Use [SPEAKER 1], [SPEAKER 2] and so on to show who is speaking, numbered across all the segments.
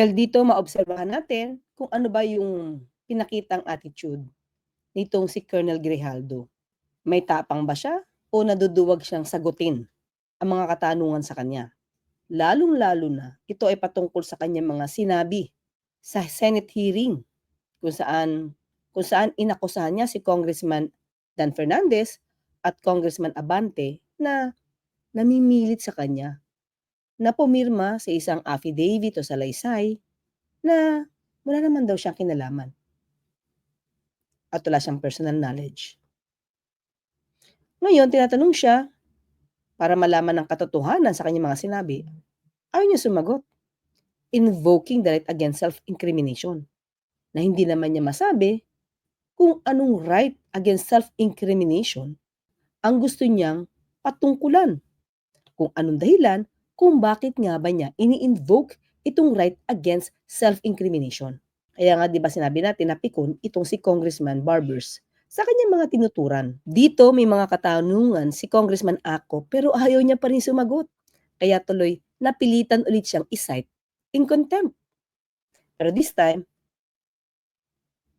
[SPEAKER 1] Well, dito maobserbahan natin kung ano ba yung pinakitang attitude nitong si Colonel Grijaldo. May tapang ba siya o naduduwag siyang sagutin ang mga katanungan sa kanya? Lalong-lalo na ito ay patungkol sa kanyang mga sinabi sa Senate hearing kung saan kung saan inakusahan niya si Congressman Dan Fernandez at Congressman Abante na namimilit sa kanya na pumirma sa isang affidavit o salaysay na wala naman daw siyang kinalaman at wala siyang personal knowledge. Ngayon, tinatanong siya para malaman ng katotohanan sa kanyang mga sinabi. Ayaw niya sumagot, invoking the right against self-incrimination na hindi naman niya masabi kung anong right against self-incrimination ang gusto niyang patungkulan. Kung anong dahilan kung bakit nga ba niya ini-invoke itong right against self-incrimination. Kaya nga 'di ba sinabi natin na pikon itong si Congressman Barbers sa kanyang mga tinuturan. Dito may mga katanungan si Congressman Ako pero ayaw niya pa rin sumagot. Kaya tuloy napilitan ulit siyang isight in contempt. Pero this time,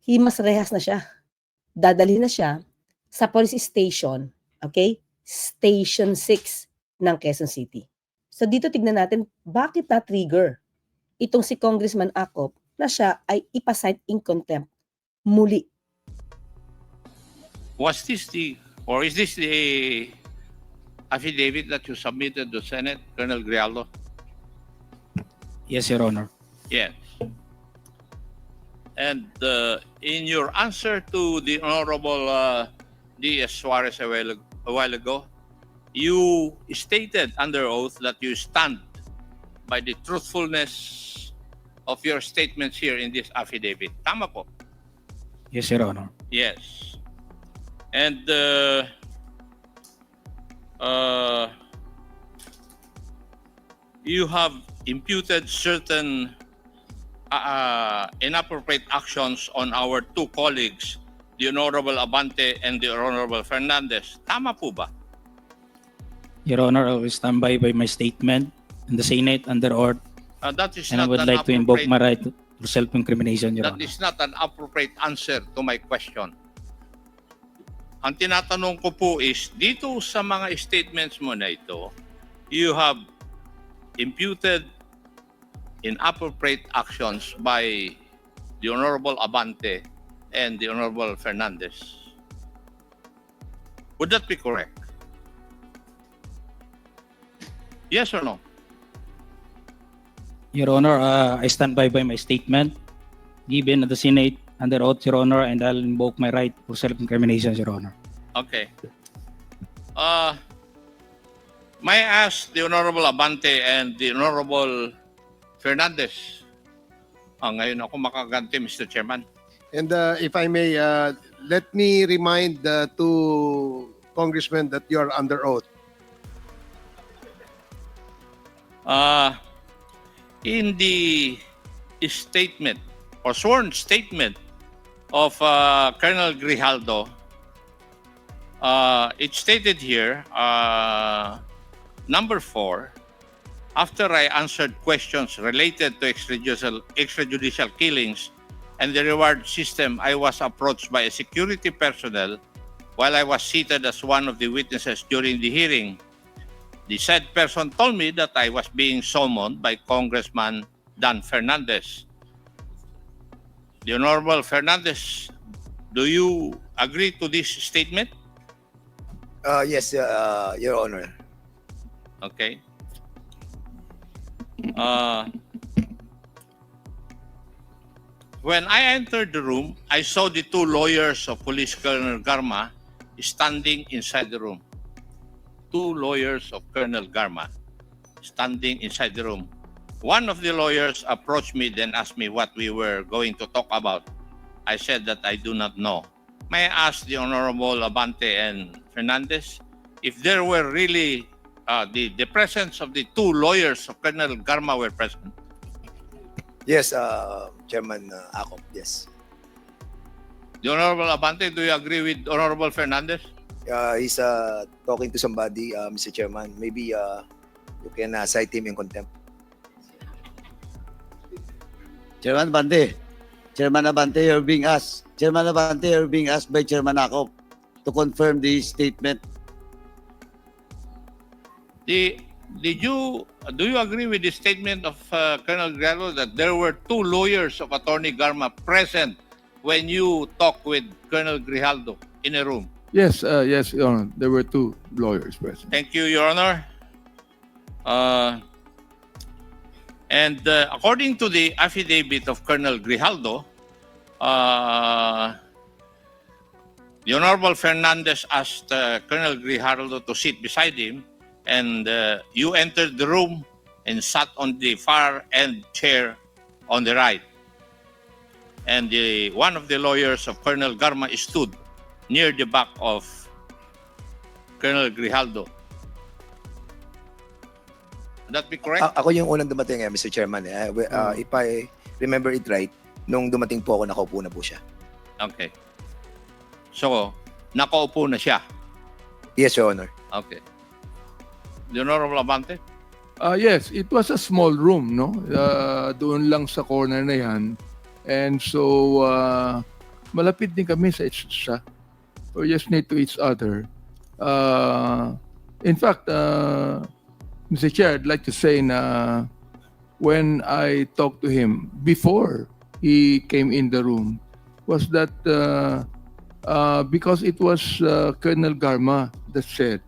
[SPEAKER 1] himas rehas na siya. Dadalhin na siya sa police station, okay? Station 6 ng Quezon City. So dito tignan natin bakit na-trigger itong si Congressman Akop na siya ay ipasight in contempt muli.
[SPEAKER 2] Was this the, or is this the affidavit that you submitted to Senate, Colonel Grialdo?
[SPEAKER 3] Yes, Your Honor.
[SPEAKER 2] Yes. And uh, in your answer to the Honorable uh, D.S. Suarez a while, a while ago, you stated under oath that you stand by the truthfulness of your statements here in this affidavit. Tama po?
[SPEAKER 3] Yes, Your Honor.
[SPEAKER 2] Yes. And uh, uh, you have imputed certain uh, inappropriate actions on our two colleagues, the Honorable Abante and the Honorable Fernandez. Tama po ba?
[SPEAKER 3] Your Honor, I will stand by by my statement in the Senate under oath,
[SPEAKER 2] Uh, that is
[SPEAKER 3] and I
[SPEAKER 2] not
[SPEAKER 3] would
[SPEAKER 2] an
[SPEAKER 3] like to invoke
[SPEAKER 2] appropriate,
[SPEAKER 3] my right to self-incrimination, Your
[SPEAKER 2] that
[SPEAKER 3] Honor.
[SPEAKER 2] is not an appropriate answer to my question. Ang tinatanong ko po is, dito sa mga statements mo na ito, you have imputed inappropriate actions by the Honorable Abante and the Honorable Fernandez. Would that be correct? Yes or no?
[SPEAKER 3] Your Honor, uh, I stand by by my statement given at the Senate under oath, Your Honor, and I'll invoke my right for self-incrimination, Your Honor.
[SPEAKER 2] Okay. Uh, may I ask the Honorable Abante and the Honorable Fernandez? Ah, ngayon ako makaganti, Mr. Chairman.
[SPEAKER 4] And uh, if I may, uh, let me remind the two congressmen that you are under oath.
[SPEAKER 2] Uh, in the statement or sworn statement of uh, Colonel Grijaldo, uh, it stated here, uh, number four, after I answered questions related to extrajudicial, extrajudicial killings and the reward system, I was approached by a security personnel while I was seated as one of the witnesses during the hearing. The said person told me that I was being summoned by Congressman Dan Fernandez. The Honorable Fernandez, do you agree to this statement?
[SPEAKER 5] Uh, yes, uh, Your Honor.
[SPEAKER 2] Okay. Uh, when I entered the room, I saw the two lawyers of Police Colonel Garma standing inside the room. Two lawyers of Colonel Garma standing inside the room. One of the lawyers approached me, then asked me what we were going to talk about. I said that I do not know. May I ask the Honorable Abante and Fernandez if there were really uh, the, the presence of the two lawyers of Colonel Garma were present.
[SPEAKER 5] Yes, uh, Chairman uh, Akop, yes.
[SPEAKER 2] The Honorable Abante, do you agree with Honorable Fernandez?
[SPEAKER 5] Uh, he's uh, talking to somebody, uh, Mr. Chairman. Maybe uh, you can uh, cite him in contempt.
[SPEAKER 6] Chairman Abante, Chairman Abante, you're being asked. Chairman Abante, you're being asked by Chairman Akop to confirm the statement.
[SPEAKER 2] The, did you, do you agree with the statement of uh, Colonel Grijaldo that there were two lawyers of Attorney Garma present when you talked with Colonel Grijaldo in a room?
[SPEAKER 7] Yes, uh, yes, Your Honor. There were two lawyers present.
[SPEAKER 2] Thank you, Your Honor. Uh, and uh, according to the affidavit of Colonel Grijaldo, uh, the Honorable Fernandez asked uh, Colonel Grijaldo to sit beside him, and uh, you entered the room and sat on the far end chair on the right. And the, one of the lawyers of Colonel Garma stood near the back of Colonel Grijaldo. Would that be correct?
[SPEAKER 5] A- ako yung unang dumating, eh, Mr. Chairman. Eh. We- uh, If I remember it right, nung dumating po ako, nakaupo na po siya.
[SPEAKER 2] Okay. So, nakaupo na siya.
[SPEAKER 5] Yes, Your Honor.
[SPEAKER 2] Okay. The Honorable Abante?
[SPEAKER 7] Uh, yes, it was a small room, no? Uh, doon lang sa corner na yan. And so, uh, malapit din kami sa isa. Just near to each other. Uh, in fact, uh, Mr. Chair, I'd like to say na when I talked to him before he came in the room was that uh, uh, because it was uh, Colonel Garma that said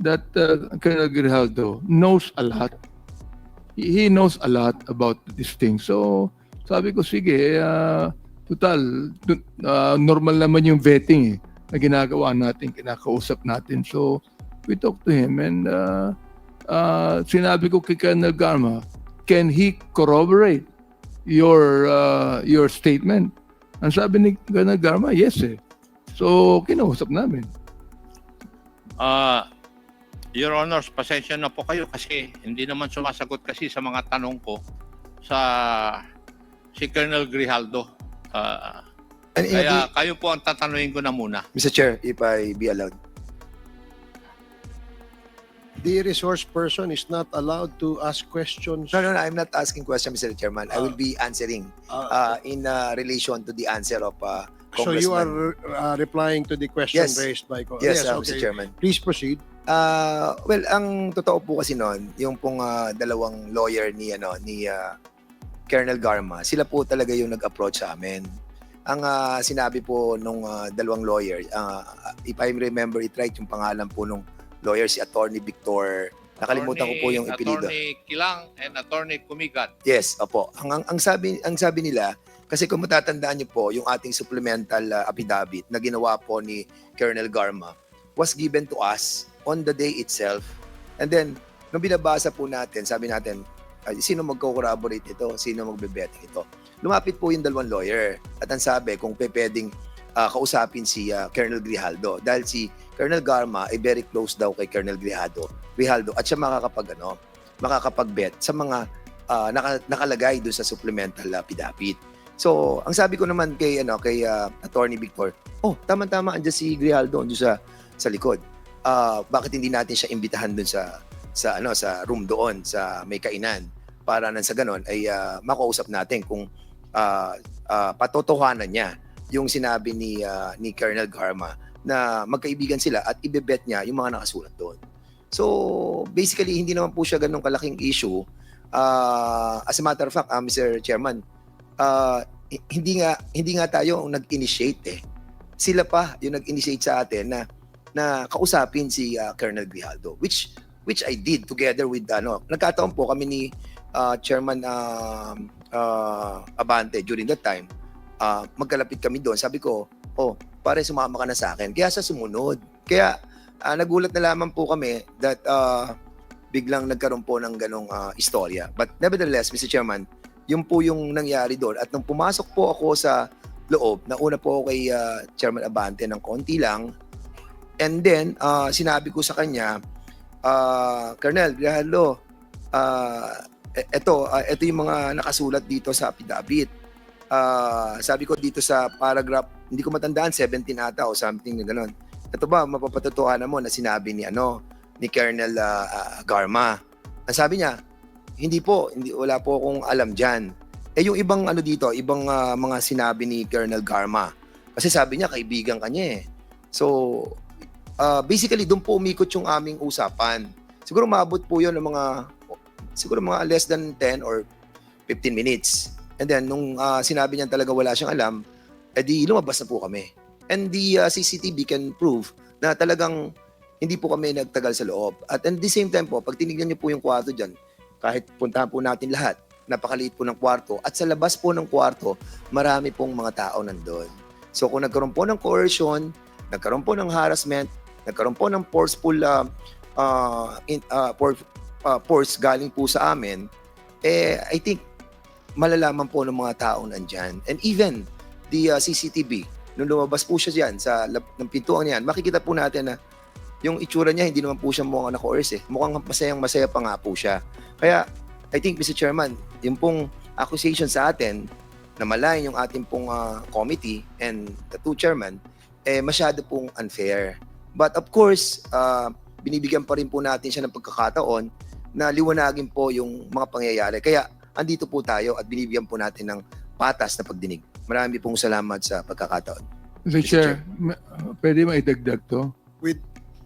[SPEAKER 7] that uh, Colonel Grijaldo knows a lot. He, knows a lot about this thing. So, sabi ko, sige, uh, total, uh, normal naman yung vetting eh, na ginagawa natin, kinakausap natin. So, we talked to him and uh, uh, sinabi ko kay Colonel Garma, can he corroborate your uh, your statement? Ang sabi ni Colonel Garma, yes eh. So, kinausap namin.
[SPEAKER 2] Uh, Your Honors, pasensya na po kayo kasi hindi naman sumasagot kasi sa mga tanong ko sa si Colonel Grijaldo. Uh,
[SPEAKER 5] And,
[SPEAKER 2] kaya kayo po ang tatanungin ko na muna.
[SPEAKER 5] Mr. Chair, if I be allowed.
[SPEAKER 4] The resource person is not allowed to ask questions.
[SPEAKER 5] No, no, no, I'm not asking question, Mr. Chairman. I will be answering
[SPEAKER 4] Uh,
[SPEAKER 5] uh, in uh, relation to the answer of uh,
[SPEAKER 4] so you are uh, replying to the question
[SPEAKER 5] Yes.
[SPEAKER 4] raised by... Co-
[SPEAKER 5] Yes, uh, Mr. Chairman.
[SPEAKER 4] Please proceed.
[SPEAKER 5] Ah, well, ang totoo po kasi noon, yung pong ah, dalawang lawyer ni ano ni ah, Colonel Garma, sila po talaga yung nag-approach sa amin. Ang ah, sinabi po nung ah, dalawang lawyer, ah, if I remember it right, yung pangalan po nung lawyer si Attorney Victor. Nakalimutan ko po yung ipilido.
[SPEAKER 2] Attorney Kilang and Attorney Kumigat.
[SPEAKER 5] Yes, opo. Ang, ang, ang sabi ang sabi nila kasi kung matatandaan niyo po yung ating supplemental ah, affidavit na ginawa po ni Colonel Garma was given to us on the day itself. And then nung binabasa po natin, sabi natin, ay, sino magko-corroborate ito? Sino magbe-betting ito? Lumapit po yung dalawang lawyer at ang sabi kung pe pwedeng ah, kausapin si ah, Colonel Grijaldo dahil si Colonel Garma ay very close daw kay Colonel Grijaldo, Grijaldo at siya makakapag ano, makakapag-bet sa mga ah, naka, nakalagay doon sa supplemental affidavit. So, ang sabi ko naman kay ano kay ah, Attorney Victor, oh, tama-tama andiyan si Grijaldo andiyan sa sa likod. Ah, bakit hindi natin siya imbitahan doon sa sa ano sa room doon sa may kainan para nang sa ganon ay ah, makausap natin kung ah, ah, patotohanan niya yung sinabi ni ah, ni Colonel Garma na magkaibigan sila at ibebet niya yung mga nakasulat doon. So, basically, hindi naman po siya ganun kalaking issue. Ah, as a matter of fact, ah, Mr. Chairman, hi- hindi nga hindi nga tayo ang nag-initiate eh. Sila pa yung nag-initiate sa atin na na kausapin si ah, Colonel Grijaldo which which I did together with ano. Nagkataon po kami ni ah, Chairman um, ah, Abante during that time. ah, magkalapit kami doon. Sabi ko, "Oh, pare sumama ka na sa akin." Kaya sa sumunod. Kaya ah, nagulat na lamang po kami that ah, biglang nagkaroon po ng ganong ah, istorya. But nevertheless, Mr. Chairman, yun po yung nangyari doon. At nung pumasok po ako sa loob, nauna po ako kay ah, Chairman Abante ng konti lang. And then, ah, sinabi ko sa kanya, ah, Colonel, Grijaldo, ah, e- eto, ah, eto yung mga nakasulat dito sa affidavit. Ah, sabi ko dito sa paragraph, hindi ko matandaan, 17 ata o something na gano'n. Ito ba, mapapatotohanan mo na sinabi ni ano, ni Colonel ah, ah, Garma. Ang sabi niya, hindi po, hindi wala po akong alam diyan. Eh yung ibang ano dito, ibang ah, mga sinabi ni Colonel Garma. Kasi sabi niya kaibigan kanya eh. So ah, basically doon po umikot yung aming usapan. Siguro maabot po 'yon ng mga siguro mga less than 10 or 15 minutes. And then nung ah, sinabi niya talaga wala siyang alam, edi lumabas na po kami. And the ah, CCTV can prove na talagang hindi po kami nagtagal sa loob. At at the same time po, pag tinignan niyo po yung kwarto dyan, kahit puntahan po natin lahat, napakaliit po ng kwarto. At sa labas po ng kwarto, marami pong mga tao nandun. So kung nagkaroon po ng coercion, nagkaroon po ng harassment, nagkaroon po ng forceful uh, uh, in, uh, uh, force galing po sa amin, eh, I think malalaman po ng mga tao nandyan. And even the uh, CCTV, nung lumabas po siya dyan sa lab, ng pintuan niyan, makikita po natin na yung itsura niya, hindi naman po siya mukhang na-coerce eh. Mukhang masayang masaya pa nga po siya. Kaya, I think, Mr. Chairman, yung pong accusation sa atin na malayan yung ating pong ah, committee and the two chairman, eh, masyado pong unfair. But of course, ah, binibigyan pa rin po natin siya ng pagkakataon na liwanagin po yung mga pangyayari. Kaya, andito po tayo at binibigyan po natin ng patas na pagdinig. Marami pong salamat sa pagkakataon.
[SPEAKER 7] Mr. Chair, ma- pwede maidagdag to?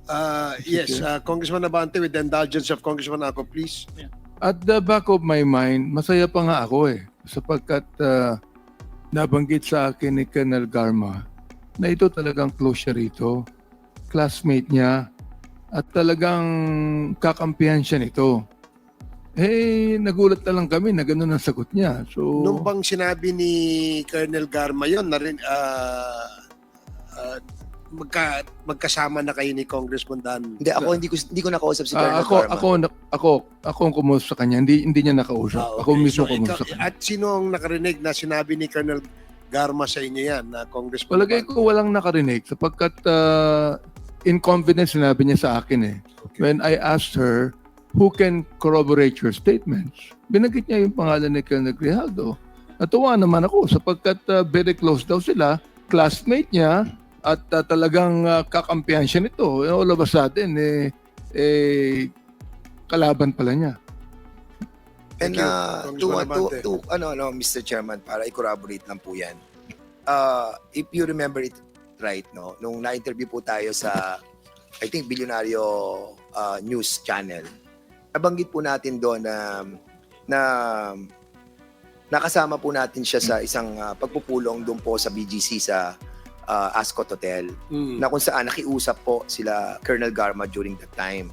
[SPEAKER 4] Uh, yes, uh, Congressman Abante, with the indulgence of Congressman Ako, please.
[SPEAKER 7] At the back of my mind, masaya pa nga ako eh. Sapagkat ah, nabanggit sa akin ni Colonel Garma na ito talagang close siya rito. Classmate niya at talagang kakampihan siya nito. Eh, nagulat na lang kami na gano'n ang sagot niya. So,
[SPEAKER 4] Nung bang sinabi ni Colonel Garma yun, na rin, uh, uh, magka, magkasama na kayo ni Congressman Dan.
[SPEAKER 5] Hindi, ako hindi ko, hindi ko nakausap si
[SPEAKER 7] ah,
[SPEAKER 5] Colonel
[SPEAKER 7] ako,
[SPEAKER 5] Garma.
[SPEAKER 7] ako, ako, ako ang kumusta sa kanya. Hindi, hindi niya nakausap.
[SPEAKER 4] Ah,
[SPEAKER 7] Ako
[SPEAKER 4] okay.
[SPEAKER 7] mismo
[SPEAKER 4] So,
[SPEAKER 7] kumusta
[SPEAKER 4] ikaw-
[SPEAKER 7] sa kanya.
[SPEAKER 4] At sino ang nakarinig na sinabi ni Colonel Garma sa inyo yan, na Congressman?
[SPEAKER 7] Palagay ko walang nakarinig sapagkat uh, in confidence sinabi niya sa akin eh.
[SPEAKER 4] Okay.
[SPEAKER 7] When I asked her, who can corroborate your statements? Binanggit niya yung pangalan ni Colonel Grijaldo. Natuwa naman ako sapagkat uh, very close daw sila, classmate niya, at uh, talagang uh, kakampihan siya nito. Eh, All of a sudden, eh, eh, kalaban pala niya.
[SPEAKER 5] And
[SPEAKER 4] you,
[SPEAKER 5] uh, to,
[SPEAKER 4] Congressman
[SPEAKER 5] to, to, ano, ano, Mr. Chairman, para i-corroborate lang po yan. Uh, if you remember it right, no, nung na-interview po tayo sa, I think, Bilyonaryo uh, News Channel, nabanggit po natin doon na, na nakasama po natin siya sa isang uh, pagpupulong doon po sa BGC sa uh, Ascot Hotel
[SPEAKER 4] Mm.
[SPEAKER 5] na kung saan nakiusap po sila Colonel Garma during that time.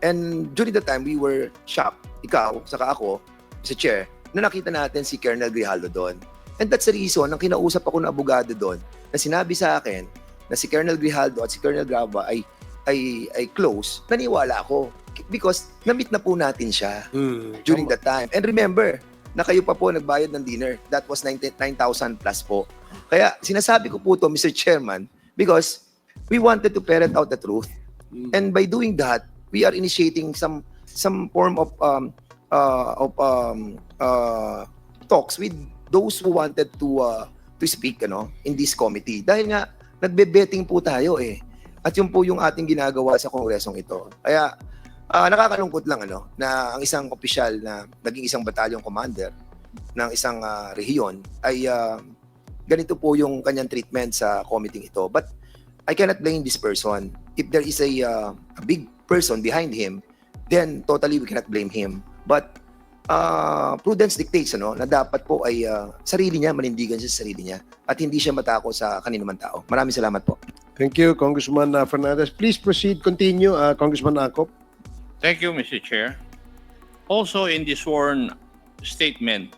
[SPEAKER 5] And during that time, we were shocked, ikaw, saka ako, Mr. Chair, na nakita natin si Colonel Grijaldo doon. And that's the reason, nang kinausap ako ng abogado doon, na sinabi sa akin na si Colonel Grijaldo at si Colonel Grava ay, ay, ay close, naniwala ako. Because na-meet na po natin siya
[SPEAKER 4] Mm.
[SPEAKER 5] during that time. And remember, na kayo pa po nagbayad ng dinner. That was 90 9,000 plus po. Kaya sinasabi ko po to, Mr. Chairman, because we wanted to ferret out the truth.
[SPEAKER 4] Mm.
[SPEAKER 5] And by doing that, we are initiating some some form of um uh, of um uh talks with those who wanted to uh, to speak ano in this committee. Dahil nga nagbe-betting po tayo eh. At yun po yung ating ginagawa sa kongresong ito. Kaya Ah, nakakalungkot lang ano na ang isang opisyal na naging isang batalyong commander ng isang ah, rehiyon ay ah, ganito po yung kanyang treatment sa committee ito. But I cannot blame this person. If there is a, ah, a big person behind him, then totally we cannot blame him. But ah, prudence dictates ano na dapat po ay ah, sarili niya manindigan siya sa sarili niya at hindi siya matako sa kaninuman tao. Maraming salamat po.
[SPEAKER 4] Thank you, Congressman uh, Fernandez. Please proceed, continue, uh, Congressman Akop.
[SPEAKER 2] Thank you, Mr. Chair. Also in the sworn statement,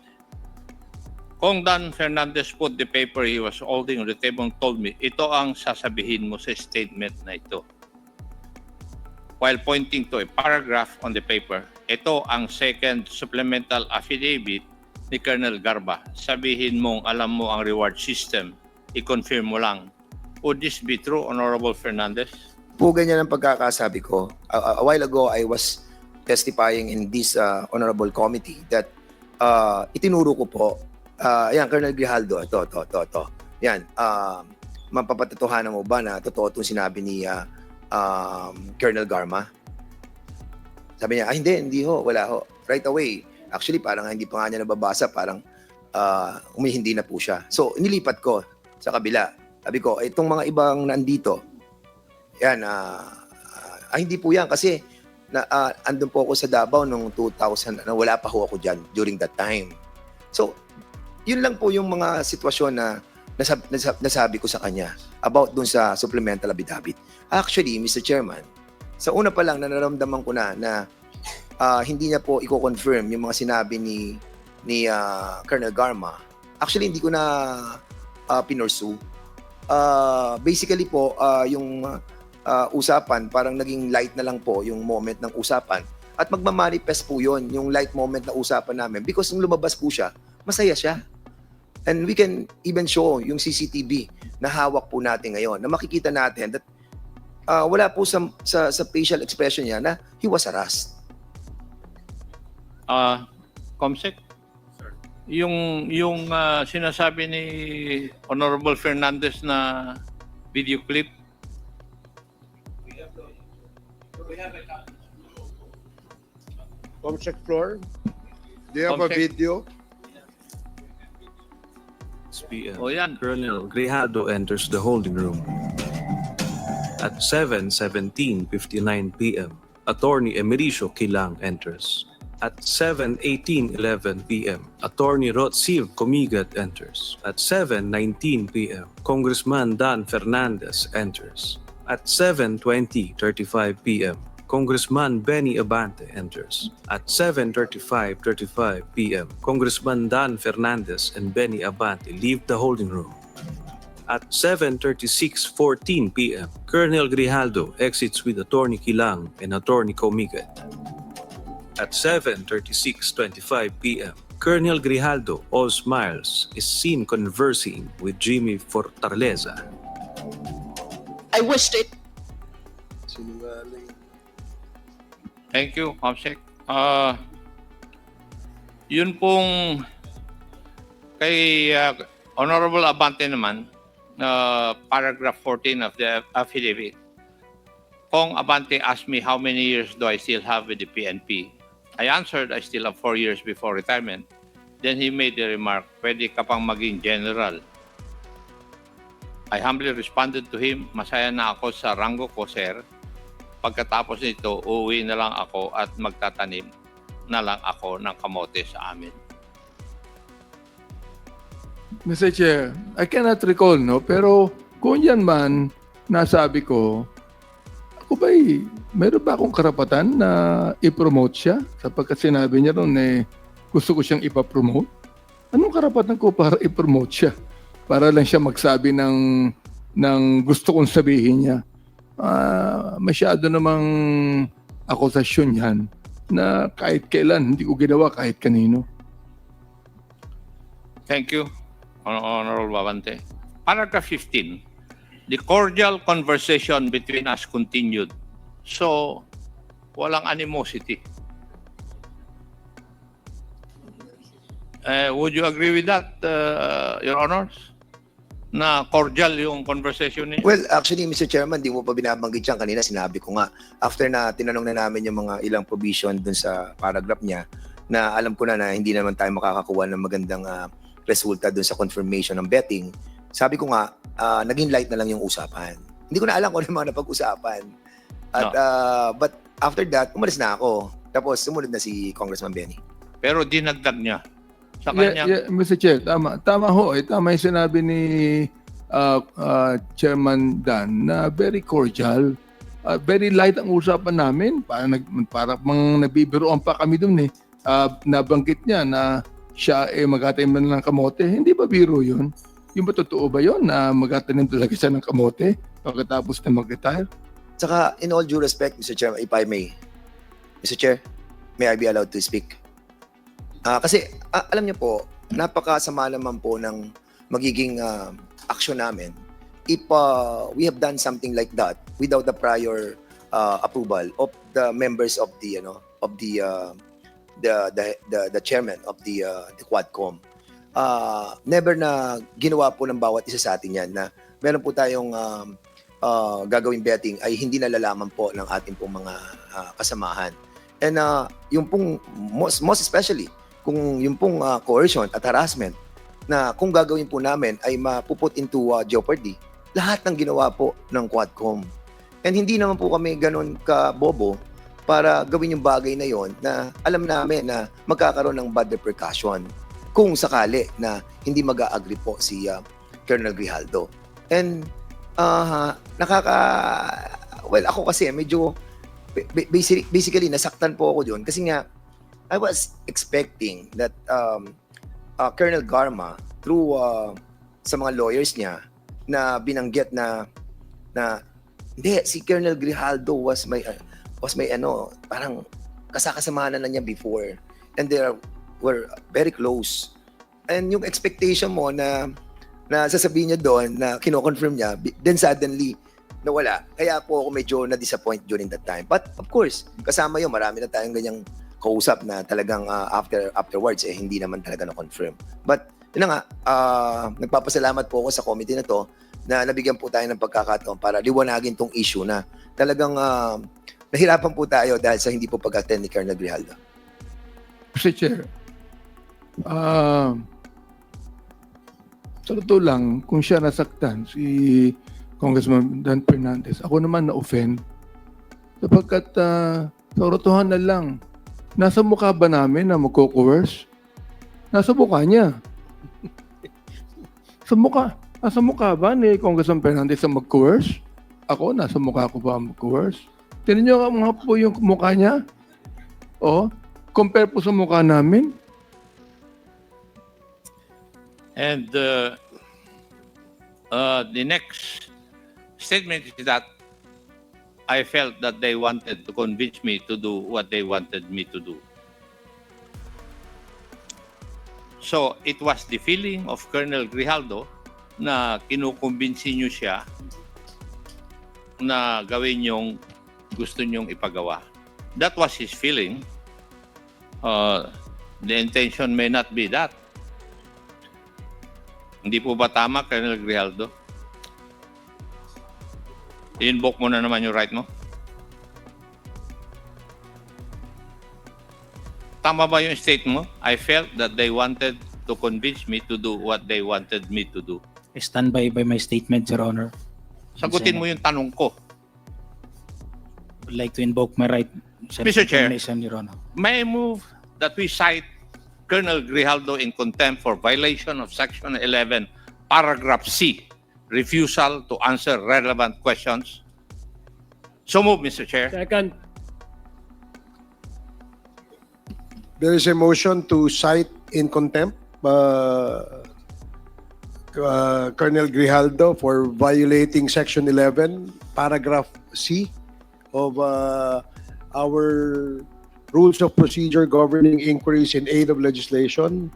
[SPEAKER 2] Kong Dan Fernandez put the paper he was holding on the table and told me, ito ang sasabihin mo sa statement na ito. While pointing to a paragraph on the paper, ito ang second supplemental affidavit ni Colonel Garba. Sabihin mong alam mo ang reward system. I-confirm mo lang. Would this be true, Honorable Fernandez?
[SPEAKER 5] po ganyan ang pagkakasabi ko. A, a while ago, I was testifying in this uh, honorable committee that uh, itinuro ko po, uh, yan, Colonel Grijaldo, ito, ito, ito, ito. Yan, uh, mapapatotohanan mo ba na totoo itong sinabi ni uh, um, Colonel Garma? Sabi niya, ah, hindi, hindi ho, wala ho. Right away. Actually, parang hindi pa nga niya nababasa, parang ah, umihindi na po siya. So, nilipat ko sa kabila. Sabi ko, itong mga ibang nandito, yan, ah, ah, hindi po yan kasi na, ah, andun po ako sa Davao noong 2000, na wala pa ho ako dyan during that time. So, yun lang po yung mga sitwasyon na nasab, nasab, nasabi ko sa kanya about dun sa supplemental affidavit. Actually, Mr. Chairman, sa una pa lang na naramdaman ko na na ah, hindi niya po i-confirm yung mga sinabi ni ni ah, Colonel Garma. Actually, hindi ko na uh, pinursu. Ah, basically po, ah, yung ah, usapan, parang naging light na lang po yung moment ng usapan. At magmamanifest po yon yung light moment na usapan namin. Because nung lumabas po siya, masaya siya. And we can even show yung CCTV na hawak po natin ngayon, na makikita natin that ah, wala po sa, sa, sa facial expression niya na he was harassed.
[SPEAKER 2] Ah, Comsec? Yung yung ah, sinasabi ni Honorable Fernandez na video clip,
[SPEAKER 4] Comsec floor. Do you have a video?
[SPEAKER 8] PM.
[SPEAKER 2] o yan,
[SPEAKER 8] Colonel Grijaldo enters the holding room. At 7.17.59 p.m., Attorney Emericio Kilang enters. At 7.18.11 p.m., Attorney Rotsiv Comigat enters. At 7.19 p.m., Congressman Dan Fernandez enters. At 7.20.35 p.m., Congressman Benny Abante enters. At 7.35.35 p.m., Congressman Dan Fernandez and Benny Abante leave the holding room. At 7.36.14 p.m., Colonel Grijaldo exits with Attorney Kilang and Attorney Comigat. At 7.36.25 p.m., Colonel Grijaldo, all smiles, is seen conversing with Jimmy Fortaleza.
[SPEAKER 9] I wished it
[SPEAKER 4] Sinungaling.
[SPEAKER 2] Thank you, Comsec. Ah, yun pong kay ah, Honorable Abante naman, uh, paragraph 14 of the affidavit. Kong Abante asked me how many years do I still have with the PNP. I answered I still have four years before retirement. Then he made the remark, pwede ka pang maging general. I humbly responded to him, masaya na ako sa rango ko, sir. Pagkatapos nito, uuwi na lang ako at magtatanim na lang ako ng kamote sa amin.
[SPEAKER 7] Mr. Chair, I cannot recall, no? Pero kung yan man, nasabi ko, ako ba'y, meron ba akong karapatan na i-promote siya? Sapagkat sinabi niya ron eh, gusto ko siyang ipapromote. Anong karapatan ko para i-promote siya? Para lang siya magsabi ng, ng gusto kong sabihin niya. Ah, masyado namang akusasyon yan na kahit kailan, hindi ko ginawa kahit kanino.
[SPEAKER 2] Thank you, Hon- Honorable Babante. Paragraph 15. The cordial conversation between us continued. So, walang animosity. Eh, would you agree with that, uh, Your Honors? Na cordial yung conversation niyo?
[SPEAKER 5] Well, actually, Mr. Chairman, di mo pa binabanggit yan kanina. Sinabi ko nga, after na tinanong na namin yung mga ilang provision dun sa paragraph niya, na alam ko na na hindi naman tayo makakakuha ng magandang ah, resulta dun sa confirmation ng betting, sabi ko nga, ah, naging light na lang yung usapan. Hindi ko na alam kung ano yung mga napag-usapan. At,
[SPEAKER 2] No.
[SPEAKER 5] ah, but after that, umalis na ako. Tapos sumunod na si Congressman Benny.
[SPEAKER 2] Pero dinagdag niya sa
[SPEAKER 7] Yeah,
[SPEAKER 2] kanya.
[SPEAKER 7] yeah, Mr. Chair, tama. Tama ho. Eh, tama yung sinabi ni uh, uh, Chairman Dan na very cordial. Uh, very light ang usapan namin. Para, nag, para mang nabibiroan pa kami dun eh. Uh, nabanggit niya na siya eh magatanim na ng kamote. Hindi ba biro yun? Yung ba totoo ba yun na magatanim talaga siya ng kamote pagkatapos na mag-retire?
[SPEAKER 5] Saka, in all due respect, Mr. Chair, if I may, Mr. Chair, may I be allowed to speak? Ah, kasi, ah, alam niyo po, napakasama naman po ng magiging ah, action namin if ah, we have done something like that without the prior ah, approval of the members of the, ano, of the, ah, the, the, the, the chairman of the, ah, the Quadcom. Ah, never na ginawa po ng bawat isa sa atin yan na meron po tayong um, uh, gagawing betting ay hindi nalalaman po ng ating pong mga ah, kasamahan. And uh, yung pong most, most especially kung yung pong ah, coercion at harassment na kung gagawin po namin ay mapuput into uh, jeopardy lahat ng ginawa po ng Quadcom. And hindi naman po kami ganun ka-bobo para gawin yung bagay na yon na alam namin na magkakaroon ng bad repercussion kung sakali na hindi mag-agree po si uh, Colonel Grijaldo. And uh, nakaka... Well, ako kasi medyo... ba- Basically, basically, nasaktan po ako doon kasi nga I was expecting that um, uh, Colonel Garma through uh, sa mga lawyers niya na binanggit na na hindi si Colonel Grijaldo was my uh, was my ano parang kasakasamahan na niya before. And they are- were very close. And yung expectation mo na na sasabihin niya doon na kino-confirm niya then suddenly nawala. Kaya po ako medyo na-disappoint during that time. But of course kasama yun marami na tayong ganyang kausap na talagang ah, after afterwards eh hindi naman talaga na-confirm. But yun na nga, ah, nagpapasalamat po ako sa committee na to na nabigyan po tayo ng pagkakataon para liwanagin tong issue na talagang ah, nahirapan po tayo dahil sa hindi po pag-attend ni Colonel Grijaldo.
[SPEAKER 7] Mr. Chair, ah, sa totoo lang, kung siya nasaktan, si Congressman Dan Fernandez, ako naman na-offend. Sapagkat uh, sa na lang, nasa mukha ba namin na magko-coerce? Nasa mukha niya. sa mukha. Nasa mukha ba ni Congressman Fernandez ang mag-coerce? Ako, nasa mukha ko ba mag-coerce? Tinan niyo nga po yung mukha niya. Oh, compare po sa mukha namin.
[SPEAKER 2] And uh, uh, the next statement is that I felt that they wanted to convince me to do what they wanted me to do. So it was the feeling of Colonel Grijaldo na kinukumbinsi niyo siya na gawin yung gusto niyong ipagawa. That was his feeling. Uh, the intention may not be that. Hindi po ba tama, Colonel Grijaldo? I-invoke mo na naman yung right mo. Tama ba yung state mo? I felt that they wanted to convince me to do what they wanted me to do.
[SPEAKER 3] I stand by by my statement, Your Honor.
[SPEAKER 2] Sagutin mo yung tanong ko.
[SPEAKER 3] would like to invoke my right.
[SPEAKER 2] Mr. Chair.
[SPEAKER 3] Your Honor.
[SPEAKER 2] May I move that we cite Colonel Grijaldo in contempt for violation of Section 11, Paragraph C, refusal to answer relevant questions. So move, Mr. Chair.
[SPEAKER 10] Second.
[SPEAKER 4] There is a motion to cite in contempt uh, uh, Colonel Grijaldo for violating Section 11, Paragraph C of uh, our Rules of Procedure governing inquiries in aid of legislation.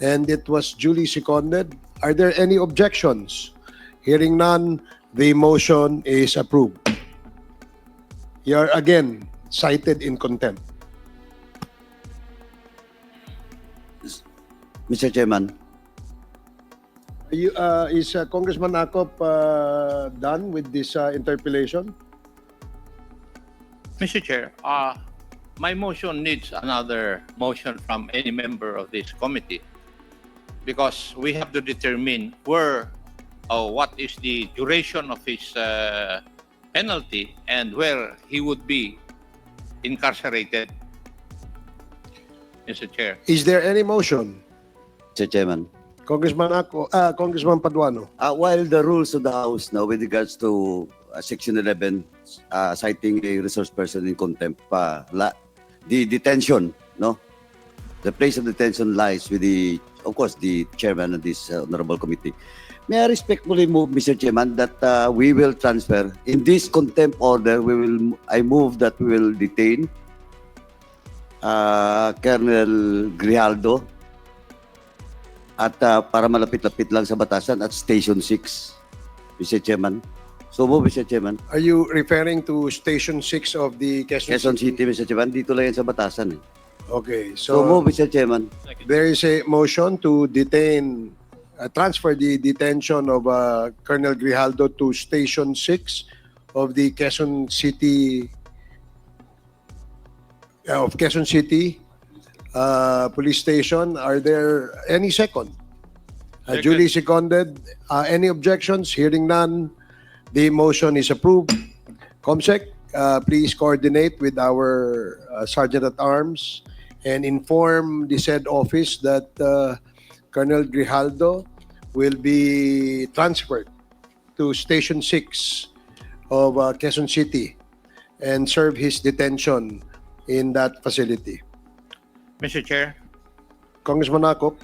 [SPEAKER 4] And it was duly seconded. Are there any objections? Hearing none, the motion is approved. You are again cited in contempt.
[SPEAKER 6] Mr. Chairman,
[SPEAKER 4] You, uh, is uh, Congressman Akop uh, done with this uh, interpellation?
[SPEAKER 2] Mr. Chair, uh, my motion needs another motion from any member of this committee because we have to determine where or what is the duration of his uh, penalty and where he would be incarcerated. Mr. Chair.
[SPEAKER 4] Is there any motion?
[SPEAKER 6] Mr. Chairman,
[SPEAKER 4] Congressman Ako, uh, Congressman Paduano.
[SPEAKER 6] uh, while the rules of the House now with regards to uh, Section 11 uh, citing a resource person in contempt pa la, the detention no the place of detention lies with the of course the chairman of this uh, honorable committee may I respectfully move Mr. Chairman that uh, we will transfer in this contempt order we will I move that we will detain uh, Colonel Grijaldo at uh, para malapit-lapit lang sa batasan at Station 6 Mr. Chairman So move, Mr. Chairman.
[SPEAKER 4] Are you referring to Station 6 of the Quezon,
[SPEAKER 6] Quezon City, Mr. Chairman. Dito lang yan sa batasan. Eh.
[SPEAKER 4] Okay,
[SPEAKER 6] So,
[SPEAKER 4] so,
[SPEAKER 6] move, Mr. Chairman.
[SPEAKER 4] there is a motion to detain, uh, transfer the detention of uh, Colonel Grijaldo to Station 6 of the Quezon City uh, of Quezon City uh, Police Station. Are there any second? Uh, duly seconded. Uh, any objections? Hearing none, the motion is approved. Comsec, uh, please coordinate with our uh, Sergeant at Arms and inform the said office that uh, Colonel Grijaldo will be transferred to Station 6 of uh, Quezon City and serve his detention in that facility.
[SPEAKER 2] Mr. Chair,
[SPEAKER 4] Congressman Akop,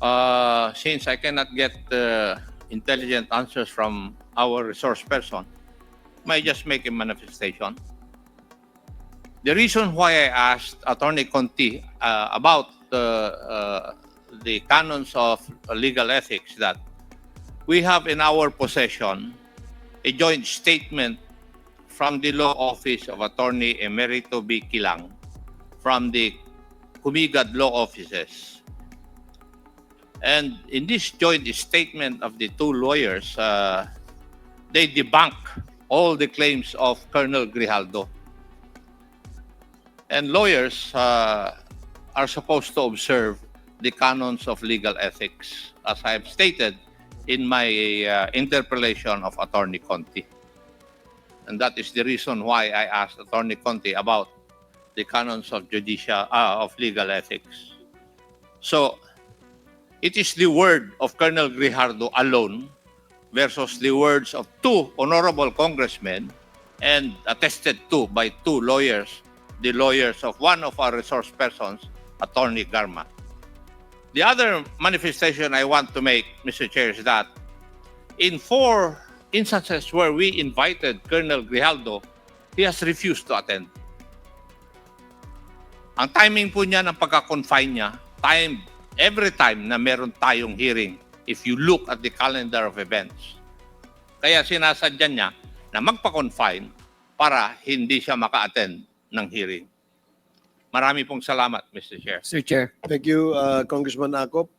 [SPEAKER 2] uh, since I cannot get uh, intelligent answers from our resource person, may I just make a manifestation? The reason why I asked Attorney Conti uh, about the uh, the canons of legal ethics that we have in our possession a joint statement from the law office of Attorney Emerito B. Kilang from the Kumigad law offices. And in this joint statement of the two lawyers, uh, they debunk all the claims of Colonel Grijaldo. And lawyers uh, are supposed to observe the canons of legal ethics, as I have stated in my uh, interpellation of Attorney Conti. And that is the reason why I asked Attorney Conti about the canons of judicial uh, of legal ethics. So it is the word of Colonel Grijaldo alone versus the words of two honorable congressmen and attested to by two lawyers, the lawyers of one of our resource persons, Attorney Garma. The other manifestation I want to make, Mr. Chair, is that in four instances where we invited Colonel Grijaldo, he has refused to attend. Ang timing po niya ng pagka-confine niya, time, every time na meron tayong hearing, if you look at the calendar of events. Kaya sinasadya niya na magpa-confine para hindi siya maka-attend ng hearing. Marami pong salamat, Mr. Chair.
[SPEAKER 10] Sir Chair.
[SPEAKER 4] thank you, uh, Congressman Akop.